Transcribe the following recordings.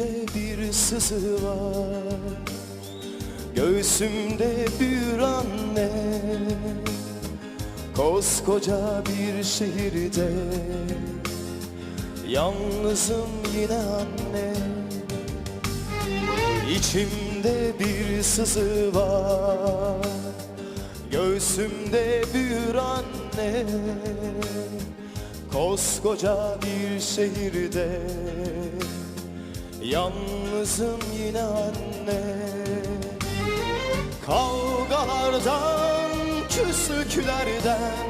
İçimde bir sızı var. Göğsümde bir anne. Koskoca bir şehirde. Yalnızım yine anne. İçimde bir sızı var. Göğsümde bir anne. Koskoca bir şehirde Yalnızım yine anne. Kavgalardan, küslüklerden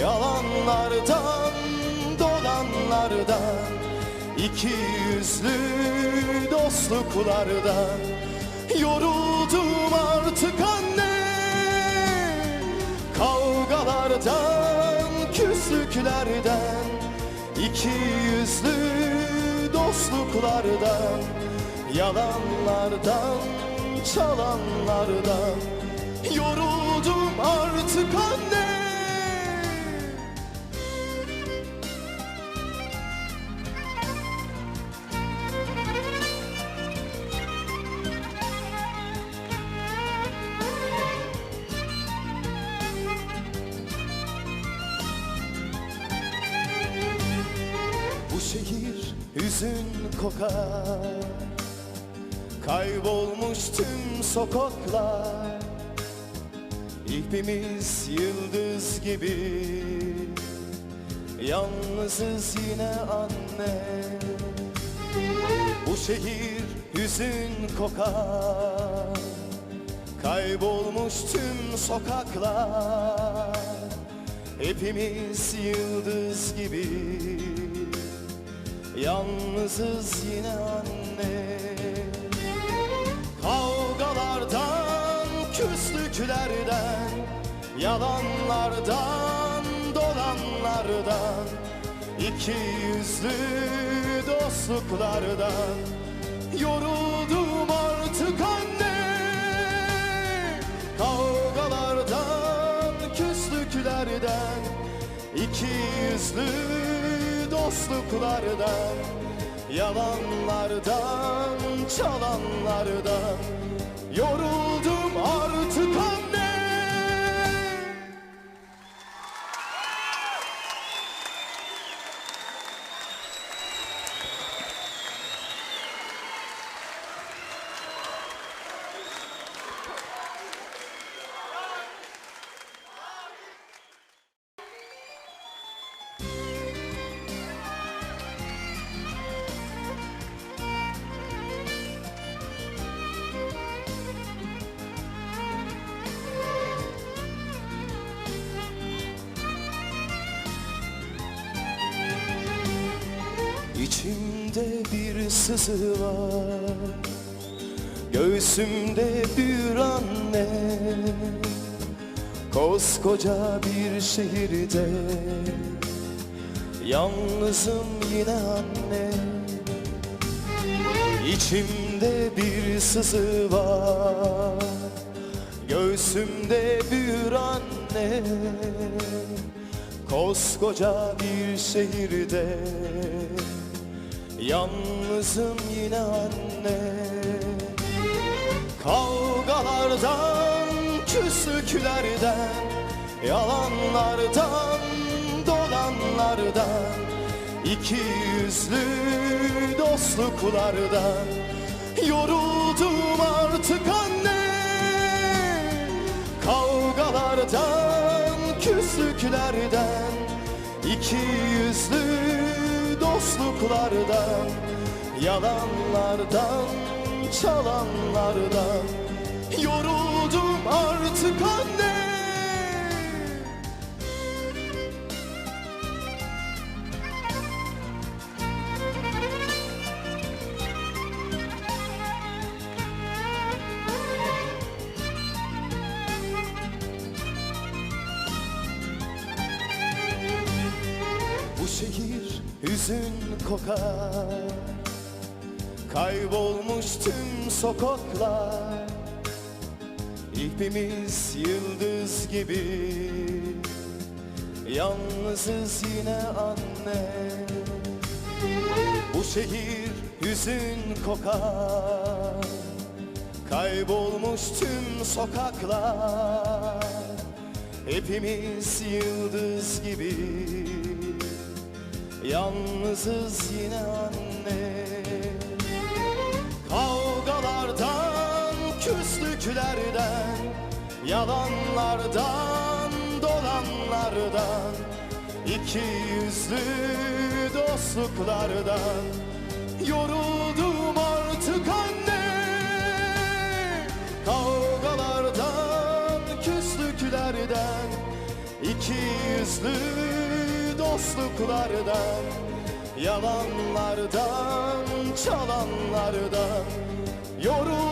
Yalanlardan, dolanlardan iki yüzlü dostluklardan Yoruldum artık anne. Kavgalardan, küslüklerden iki yüzlü dostluklardan Yalanlardan, çalanlardan Yoruldum artık anne. Şehir hüzün kokar Kaybolmuş tüm sokaklar. İpimiz yıldız gibi Yalnızız yine anne. Bu şehir hüzün kokar Kaybolmuş tüm sokaklar. Hepimiz yıldız gibi Yalnızız yine anne. Kavgalardan, küslüklerden Yalanlardan, dolanlardan iki yüzlü dostluklardan. Yoruldum artık anne. Kavgalardan, küslüklerden iki yüzlü dostluklardan Yalanlardan, çalanlardan Yoruldum bir sızı var. Göğsümde bir anne Koskoca bir şehirde. Yalnızım yine anne. İçimde bir sızı var. Göğsümde bir anne Koskoca bir şehirde Yalnızım yine anne. Kavgalardan, küslüklerden Yalanlardan, dolanlardan iki yüzlü dostluklardan Yoruldum artık anne. Kavgalardan, küslüklerden iki yüzlü dostluklardan Yalanlardan, çalanlardan Yoruldum artık anne hüzün kokar. Kaybolmuş tüm sokaklar. İpimiz yıldız gibi. Yalnızız yine anne. Bu şehir hüzün kokar. Kaybolmuş tüm sokaklar. Hepimiz yıldız gibi Yalnızız yine anne. Kavgalardan, küslüklerden Yalanlardan, dolanlardan iki yüzlü dostluklardan. Yoruldum artık anne. Kavgalardan, küslüklerden iki yüzlü dostluklardan Yalanlardan, çalanlardan Yoruldum